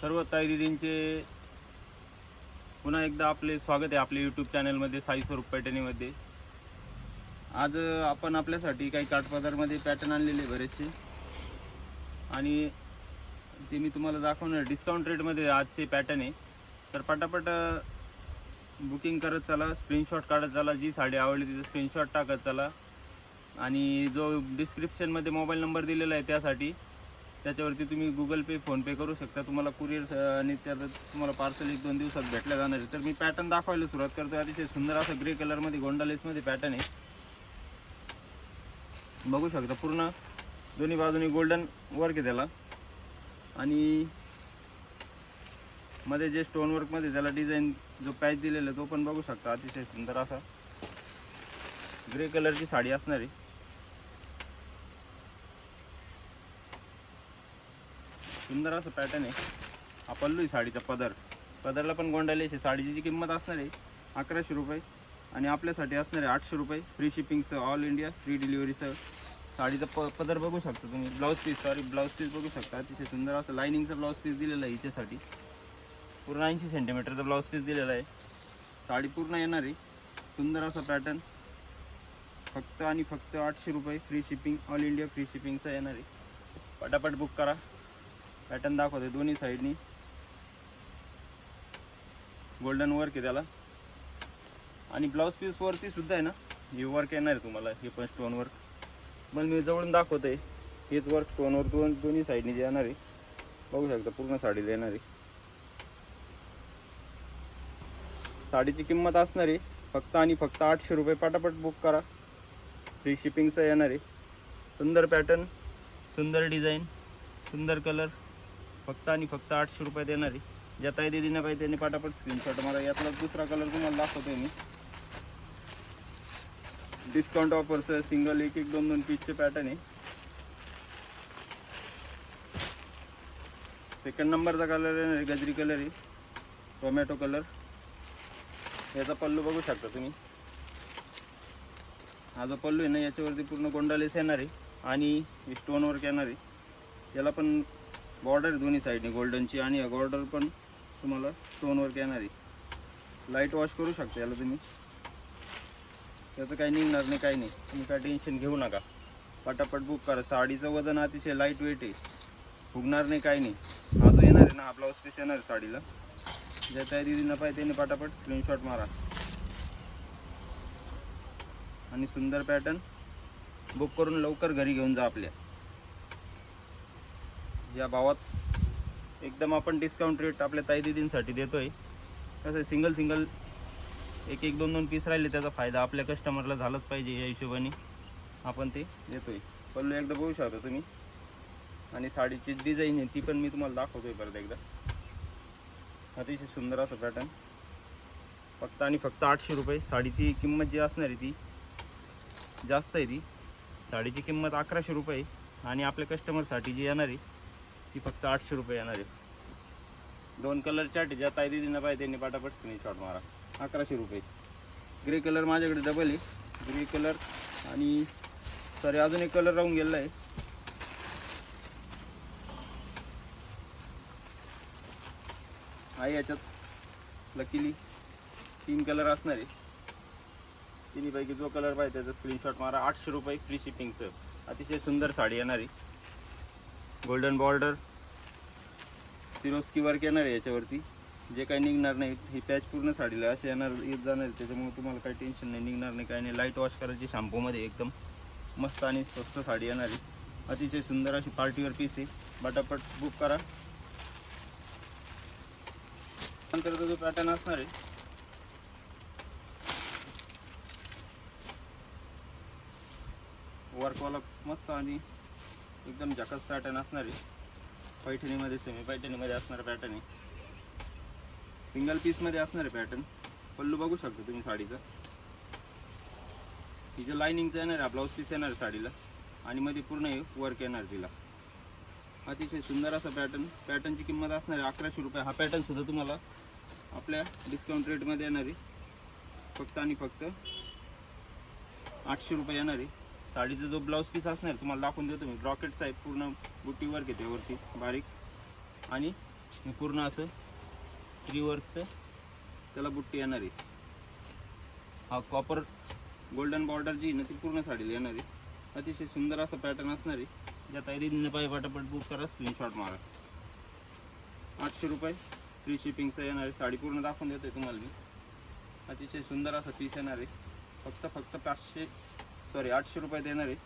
सर्व ताई दिदींचे पुन्हा एकदा आपले स्वागत आहे आपल्या यूट्यूब चॅनलमध्ये साई स्वरूप पैठणीमध्ये. आज आपण आपल्यासाठी काही काठपदरमध्ये पॅटर्न आणलेले बरेचसे. आणि ते मी तुम्हाला दाखवणार डिस्काउंट रेटमध्ये आजचे पॅटर्न आहे. तर पटापट बुकिंग करत चला स्क्रीनशॉट काढत चला जी साडी आवडली तिचं स्क्रीनशॉट टाकत चला. आणि जो डिस्क्रिप्शनमध्ये मोबाईल नंबर दिलेला आहे त्यासाठी त्याच्यावरती तुम्ही गुगल पे फोनपे करू शकता. तुम्हाला कुरिअर आणि त्यात तुम्हाला पार्सल एक दोन दिवसात भेटल्या जाणार. आहे तर मी पॅटर्न दाखवायला सुरुवात करतो अतिशय सुंदर असं ग्रे कलरमध्ये गोंडा लेसमध्ये पॅटर्न आहे. बघू शकता पूर्ण दोन्ही बाजूनी गोल्डन वर्क आहे त्याला. आणि मध्ये जे स्टोन वर्कमध्ये त्याला डिझाईन जो पॅच दिलेला तो पण बघू शकता. अतिशय सुंदर असा ग्रे कलरची साडी असणार. आहे सुंदर असं पॅटर्न आहे. हा पल्लू आहे साडीचा पदर. पदरला पण गोंडालेशी साडीची जी किंमत असणार आहे अकराशे रुपये. आणि आपल्यासाठी असणार आहे आठशे रुपये. फ्री शिपिंगचं ऑल इंडिया फ्री डिलिव्हरीचं साडीचा प पदर बघू शकता तुम्ही. Blouse piece sorry blouse piece बघू शकता. अतिशय सुंदर असं लाईनिंगचा ब्लाऊज पीस दिलेलं आहे हिच्यासाठी. पूर्ण ऐंशी सेंटीमीटरचा ब्लाऊज पीस दिलेला आहे. साडी पूर्ण येणार आहे. सुंदर असा पॅटर्न फक्त आणि फक्त आठशे रुपये. Free shipping all India free शिपिंगचा येणार आहे. पटापट बुक करा. पॅटर्न दाखवते दोन्ही साईडनी गोल्डन वर्क आहे त्याला. आणि ब्लाऊज पीस वरती सुद्धा आहे ना हे वर्क येणार आहे तुम्हाला हे पण स्टोन वर्क पण मी जवळून दाखवते हेच वर्क स्टोनवर दोन दोन्ही साईडने जे येणार आहे. बघू शकता पूर्ण साडीला येणार आहे. साडीची किंमत असणार आहे फक्त आणि फक्त आठशे रुपये. पटापट बुक करा. फ्री शिपिंगचं येणार आहे. सुंदर पॅटर्न सुंदर डिझाईन सुंदर कलर फक्त आणि फक्त आठशे रुपये देणार. आहे ज्या ताई दिदीनं पाहिजे त्यांनी पाटापट स्क्रीनशॉट मला यातला दुसरा कलर तुम्हाला दाखवतो मी. डिस्काउंट ऑफरचं सिंगल एक एक दोन दोन पीसचे पॅटर्न आहे. सेकंड नंबरचा कलर आहे गजरी कलर आहे. टोमॅटो कलर याचा पल्लू बघू शकता तुम्ही. हा जो पल्लू आहे ना याच्यावरती पूर्ण गोंडालेस येणार आहे आणि स्टोनवर येणार आहे. याला पण बॉर्डर दोन्ही साईडने गोल्डनची आणि या बॉर्डर पण तुम्हाला स्टोनवर येणारी येणार आहे. लाइट वॉश करू शकता याला तुम्ही. त्याचं काही निघणार नाही काही नाही. तुम्ही काय टेन्शन घेऊ नका. पटापट बुक करा. साडीचं वजन अतिशय लाइट वेट आहे. फुगणार नाही काही नाही. हा जो येणार आहे ना हा ब्लाऊज पीस येणार आहे साडीला. ज्या त्या दिदीनं पाहिजे त्याने पटापट स्क्रीनशॉट मारा. आणि सुंदर पॅटर्न बुक करून लवकर घरी घेऊन जा आपल्या. या भावात एकदम आपण डिस्काउंट रेट आपल्या ताई दिदींसाठी देतोय. कसं सिंगल सिंगल एक एक दोन दोन पीस राहिले त्याचा फायदा आपल्या कस्टमरला झालाच पाहिजे या हिशोबाने आपण ते देतो आहे पल्लू एकदा बघू शकता तुम्ही. आणि साडीची डिझाईन आहे ती पण मी तुम्हाला दाखवतो आहे परत एकदा. अतिशय सुंदर असं पॅटर्न फक्त आणि फक्त आठशे रुपये. साडीची किंमत जी असणार आहे ती जास्त आहे ती. साडीची किंमत अकराशे रुपये आणि आपल्या कस्टमरसाठी जी येणार आहे ती फक्त आठशे रुपये येणार आहे दोन कलर चार्ट ज्या ताई दिदींना पाहिजे त्यांनी पटापट स्क्रीनशॉट मारा. अकराशे रुपये. ग्रे कलर माझ्याकडे डबल आहे. ग्रे कलर आणि सॉरी अजून एक कलर राहून गेलेला आहे. आहे याच्यात. लकीली तीन कलर असणार आहे. तिन्हीपैकी जो कलर पाहिजे त्याचा स्क्रीनशॉट मारा. आठशे रुपये फ्री शिपिंगचं अतिशय सुंदर साडी येणार आहे. गोल्डन बॉर्डर सिरोस्की वर्क येणार आहे याच्यावरती. जे काही निघणार नाही ही पॅच पूर्ण साडीला असे येणार येत जाणार आहे. त्याच्यामुळे तुम्हाला काही टेन्शन नाही निघणार नाही काही नाही. लाइट वॉश करायची शॅम्पूमध्ये एकदम मस्त आणि स्वस्त साडी येणार आहे. अतिशय सुंदर अशी पार्टीवर पीस आहे. बटापट बुक करा. नंतर जो पॅटर्न असणार आहे वर्कवाला मस्त आणि एकदम जकस पॅटर्न असणार. आहे पैठणीमध्ये सेमी पैठणीमध्ये असणारा पॅटर्न आहे. सिंगल पीसमध्ये असणार आहे पॅटर्न पल्लू बघू शकता तुम्ही साडीचं. तिचं लाईनिंगचं येणार आहे ब्लाऊज पीस येणार आहे साडीला. आणि मध्ये पूर्ण वर्क येणार तिला. अतिशय सुंदर असा पॅटर्न पॅटर्नची किंमत असणार आहे अकराशे रुपये. हा पॅटर्न सुद्धा तुम्हाला आपल्या डिस्काउंट रेटमध्ये येणार. आहे फक्त आणि फक्त आठशे रुपये येणार. आहे साडीचा जो ब्लाऊज पीस असणार तुम्हाला दाखवून देतो मी. ब्रॉकेटचा आहे पूर्ण बुटी वर्क येते वरती बारीक. आणि पूर्ण असं ट्रीवर्कचं त्याला बुट्टी येणार आहे. हा कॉपर गोल्डन बॉर्डर जी ना ती पूर्ण साडीला येणार आहे. अतिशय सुंदर असं पॅटर्न असणार आहे. ज्या तयारीने पाहिजे पटापट बुक करा स्क्रीनशॉट मारा. आठशे रुपये फ्री शिपिंगचं येणार आहे. साडी पूर्ण दाखवून देतोय तुम्हाला मी. अतिशय सुंदर असा पीस येणार आहे. फक्त फक्त पाचशे सॉरी आठशे रुपये देणार आहे.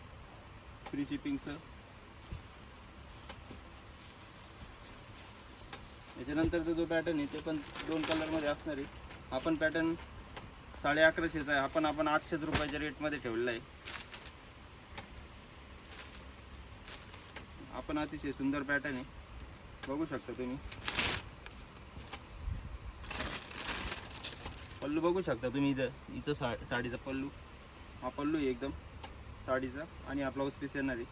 फ्री शिपिंगचं याच्यानंतरचा जो पॅटर्न आहे ते पण दोन कलरमध्ये असणार आहे. हा पण पॅटर्न साडे अकराशेचा आहे. हा पण आपण आठशेच रुपयाच्या रेटमध्ये ठेवलेला आहे. आपण अतिशय सुंदर पॅटर्न आहे. बघू शकता तुम्ही. पल्लू बघू शकता तुम्ही इथं. हिचं सा साडीचा पल्लू. हा पल्लू आहे एकदम साडीचा आणि हा ब्लाऊज पीस येणार आहे.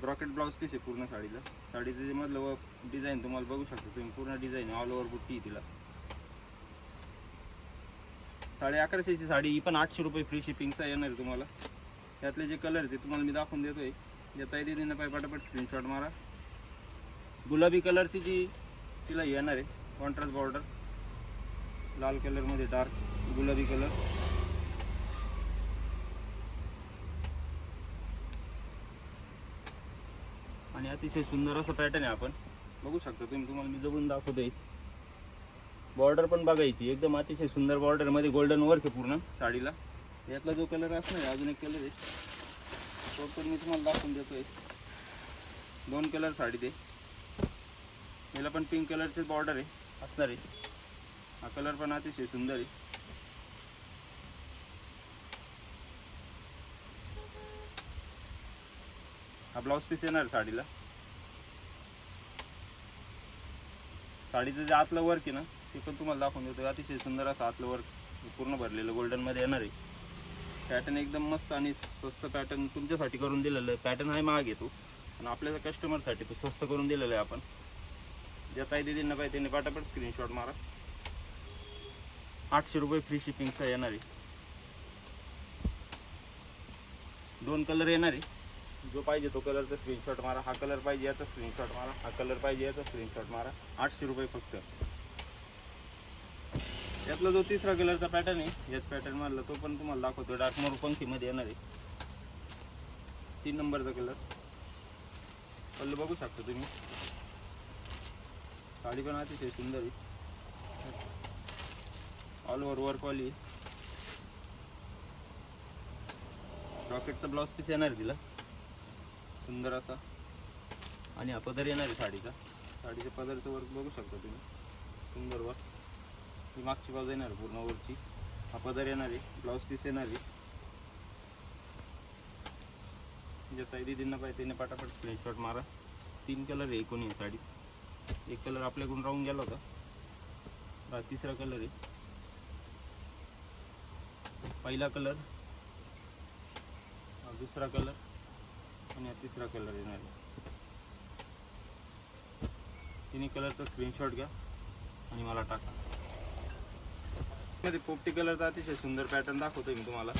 ब्रॉकेट ब्लाऊज पीस आहे पूर्ण साडीला. साडीचं जे मधलं व डिझाईन तुम्हाला बघू शकता तुम्ही. पूर्ण डिझाईन ऑल ओव्हर बुट्टी आहे तिला. साडे अकराशेची साडी ही पण आठशे रुपये फ्री शिपिंगचा येणार आहे तुम्हाला. त्यातले जे कलर ते तुम्हाला मी दाखवून देतोय. देता येते त्यांना पाय पटापट स्क्रीनशॉट मारा. गुलाबी कलरची जी तिला येणार आहे. कॉन्ट्रास्ट बॉर्डर लाल कलरमध्ये डार्क गुलाबी कलर आणि अतिशय सुंदर असं पॅटर्न आहे आपण. बघू शकता तुम्ही तुम्हाला मी जवळून दाखवतोय. बॉर्डर पण बघायची एकदम अतिशय सुंदर बॉर्डरमध्ये गोल्डन वर्क आहे पूर्ण साडीला. यातला जो कलर असणार आहे अजून एक कलर आहे. तो पण मी तुम्हाला दाखवून देतोय. दोन कलर साडी दे याला पण पिंक कलरचे बॉर्डर आहे. असणार आहे. हा कलर पण अतिशय सुंदर आहे. हा ब्लाऊज पीस येणार साडीला. साडीचं जे आतलं वर्क आहे ना ते पण तुम्हाला दाखवून देतो. अतिशय सुंदर असं आतलं वर्क पूर्ण भरलेलं गोल्डनमध्ये येणार आहे. पॅटर्न एकदम मस्त आणि स्वस्त पॅटर्न तुमच्यासाठी करून दिलेलं आहे. पॅटर्न आहे महाग येतो आणि आपल्या कस्टमरसाठी तो स्वस्त करून दिलेलं आहे आपण. ज्या ताई दिदींना पाहिजे त्यांनी पाटापट स्क्रीनशॉट मारा. आठशे रुपये फ्री शिपिंगचा येणार आहे. दोन कलर येणार आहे. जो पाहिजे तो कलरचा स्क्रीनशॉट मारा. हा कलर पाहिजे याचा स्क्रीनशॉट मारा. हा कलर पाहिजे याचा स्क्रीनशॉट मारा. आठशे रुपये फक्त. यातला जो तिसरा कलरचा पॅटर्न आहे याच पॅटर्न मारला तो पण तुम्हाला दाखवतो. डार्क मोर पंखीमध्ये येणार आहे? तीन नंबरचा कलर पल्लू बघू शकता तुम्ही. साडी पण अतिशय सुंदर आहे. ऑल ओव्हर वर्कवाली रॉकेटचा ब्लाऊज पीस येणार आहे तिला. सुंदर असा. आणि हा पदर येणार आहे साडीचा. साडीच्या पदरचं वर्क बघू शकता तुम्ही. सुंदर वर्क ही मागची बाजू येणार आहे पूर्ण वरची. हा पदर येणार आहे. ब्लाऊज पीस येणार आहे. जे ताई दिदींना पाहिजे त्याने पटापट स्क्रीनशॉट मारा. तीन कलर आहे एकूण आहे साडी. एक कलर आपल्याकडून राहून गेला होता. हा तिसरा कलर आहे. पहिला कलर दुसरा कलर आणि हा तिसरा कलर येणार आहे. तिन्ही कलरचा स्क्रीनशॉट घ्या आणि मला टाका. मध्ये पोपटी कलरचा अतिशय सुंदर पॅटर्न दाखवतोय मी तुम्हाला.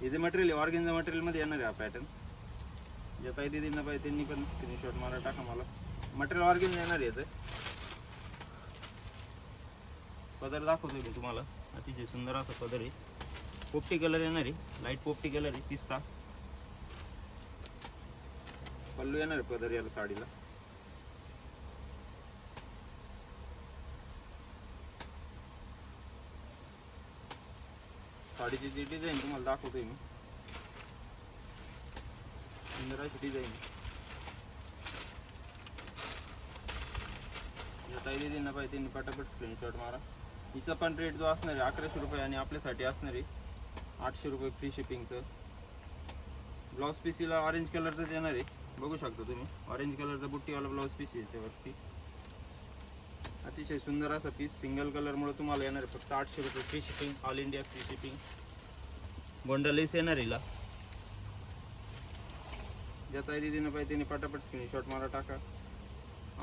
हे जे मटेरियल आहे ऑर्गेनचा मटेरियलमध्ये येणार आहे हा पॅटर्न ज्या काही दिदींना पाहिजे त्यांनी पण स्क्रीनशॉट मला टाका मला. मटेरियल ऑर्गेन येणार आहे याचं. पदर दाखवतोय मी तुम्हाला. अतिशय सुंदर असा पदर आहे. पोपटी कलर येणार आहे. लाइट पोपटी कलर आहे. पिस्ता. पल्लू येणार आहे पदर याला साडीला. साडीची जी डिझाईन तुम्हाला दाखवतोय मी. सुंदर डिझाईन ताई दिदींना पाहिजे त्यांनी पटापट स्क्रीनशॉट मारा. हिचा पण रेट जो असणार आहे अकराशे रुपये आणि आपल्यासाठी असणार आहे. आठशे रुपये फ्री शिपिंगचं ब्लाऊज पीसीला ऑरेंज कलरचंच येणार आहे. बघू शकता तुम्ही. ऑरेंज कलरचा बुट्टीवाला ब्लाऊज पीस याच्यावरती. अतिशय सुंदर असा पीस सिंगल कलरमुळे तुम्हाला येणार आहे. फक्त आठशे रुपये free shipping all India free shipping गोंडलेस येणार हिला. ज्या ताई दिदीनं पाहिजे त्याने पटापट स्क्रीनशॉट मारा टाका.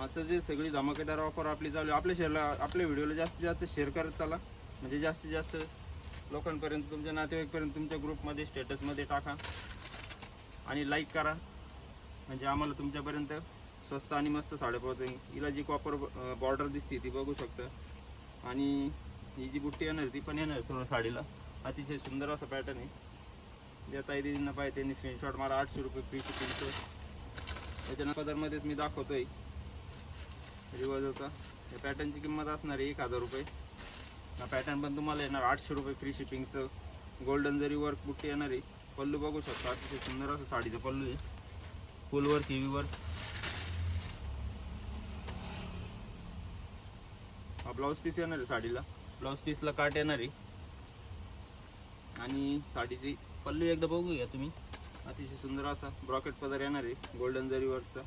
आजचं जे सगळी धमाकेदार ऑफर आपली चालू आहे आपल्या शेअरला आपल्या व्हिडिओला जास्तीत जास्त शेअर करत चला. म्हणजे जास्तीत जास्त लोकांपर्यंत तुमच्या नातेवाईकपर्यंत तुमच्या ग्रुपमध्ये स्टेटसमध्ये टाका. आणि लाईक करा. म्हणजे आम्हाला तुमच्यापर्यंत स्वस्त आणि मस्त साड्या पोहोचेल हिला जी कॉपर बॉर्डर दिसते ती बघू शकता. आणि ही जी बुट्टी येणार ती पण येणार पूर्ण साडीला. अतिशय सुंदर असा पॅटर्न आहे. ज्या ताई दिदींना पाहिजे त्यांनी स्क्रीनशॉट मारा. आठशे रुपये फ्री तीनशे त्याच्यानंतर पदरमध्येच मी दाखवतोय. रिवर्सचा या पॅटर्नची किंमत असणार आहे एक हजार रुपये. हा पॅटर्न पण तुम्हाला येणार. आठशे रुपये फ्री शिपिंगचं गोल्डन जरी वर्क बुट्टी येणार आहे पल्लू बघू शकता. अतिशय सुंदर असं साडीचं पल्लू आहे. फुलवर हेवीवर हा ब्लाऊज पीस येणार आहे साडीला. ब्लाऊज पीसला काट येणार आहे. आणि साडीची पल्लू एकदा बघूया घ्या तुम्ही. अतिशय सुंदर असा ब्रॉकेट पदर येणार आहे. गोल्डन जरी वर्कचा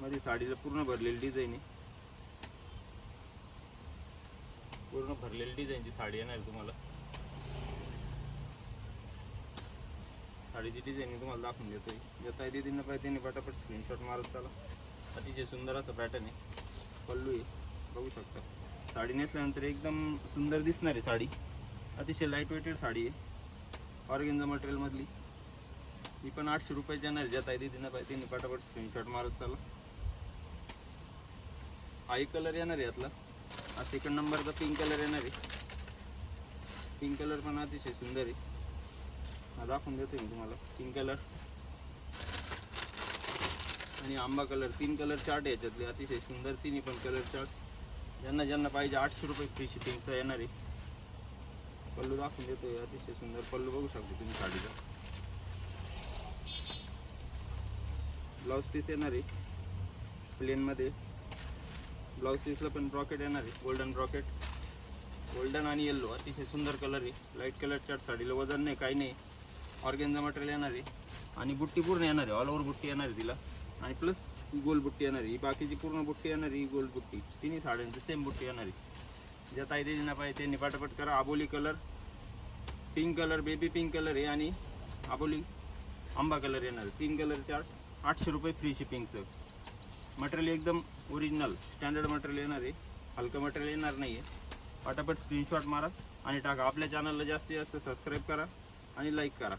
मध्ये साडीला पूर्ण भरलेली डिझाईन आहे. पूर्ण भरलेली डिझाईनची साडी येणार आहे तुम्हाला. साडीची डिझाईन मी तुम्हाला दाखवून देतोय. ज्या येते तिने पाहिजे त्यांनी पटापट स्क्रीनशॉट मारत चाला. अतिशय सुंदर असं पॅटर्न आहे. पल्लू आहे. बघू शकता. साडी नेसल्यानंतर एकदम सुंदर दिसणार आहे साडी. अतिशय लाइट वेटेड साडी आहे. ऑर्गेन्झा मटेरियलमधली ही पण आठशे रुपयाची येणार आहे. ज्या ताई दिदींना पाहिजे तिने पटापट स्क्रीनशॉट मारत चाला. आई कलर येणार आहे यातला. हा सेकंड नंबरचा पिंक कलर येणार आहे. पिंक कलर पण अतिशय सुंदर आहे. हा दाखवून देतो मी तुम्हाला. पिंक कलर आणि आंबा कलर तीन कलर चार्ट याच्यातले. अतिशय सुंदर तिन्ही पण कलर चार्ट ज्यांना ज्यांना पाहिजे आठशे रुपये फ्री शिपिंगचा येणार आहे. पल्लू दाखवून देतो अतिशय सुंदर पल्लू बघू शकतो तुम्ही साडीचा. ब्लाऊज पीस येणार आहे. प्लेनमध्ये ब्लाऊज पीसला पण ब्रॉकेट येणार आहे. गोल्डन ब्रॉकेट गोल्डन आणि येल्लो अतिशय सुंदर कलर आहे. लाइट कलरच्या साडीला वजन नाही काही नाही. ऑर्गेनचा मटेरियल येणार आहे. आणि बुट्टी पूर्ण येणार आहे. ऑल ओव्हर बुट्टी येणार आहे तिला. आणि प्लस गोल बुट्टी येणार आहे. ही बाकीची पूर्ण बुट्टी येणार आहे ही गोल बुट्टी. तिन्ही साड्यांची सेम बुट्टी येणार आहे. ज्या ताई दिदींना पाहिजे त्यांनी पटापट करा. आबोली colour pink colour baby pink colour आहे. आणि आबोली आंबा कलर येणार आहे. तीन कलर चार्ट आठशे रुपये फ्री शिपिंगचं मटेरियल एकदम ओरिजिनल स्टँडर्ड मटेरियल येणार आहे. हलकं मटेरियल येणार नाही आहे पटापट स्क्रीनशॉट मारा आणि टाका. आपल्या चॅनलला जास्तीत जास्त सबस्क्राईब करा आणि लाईक करा.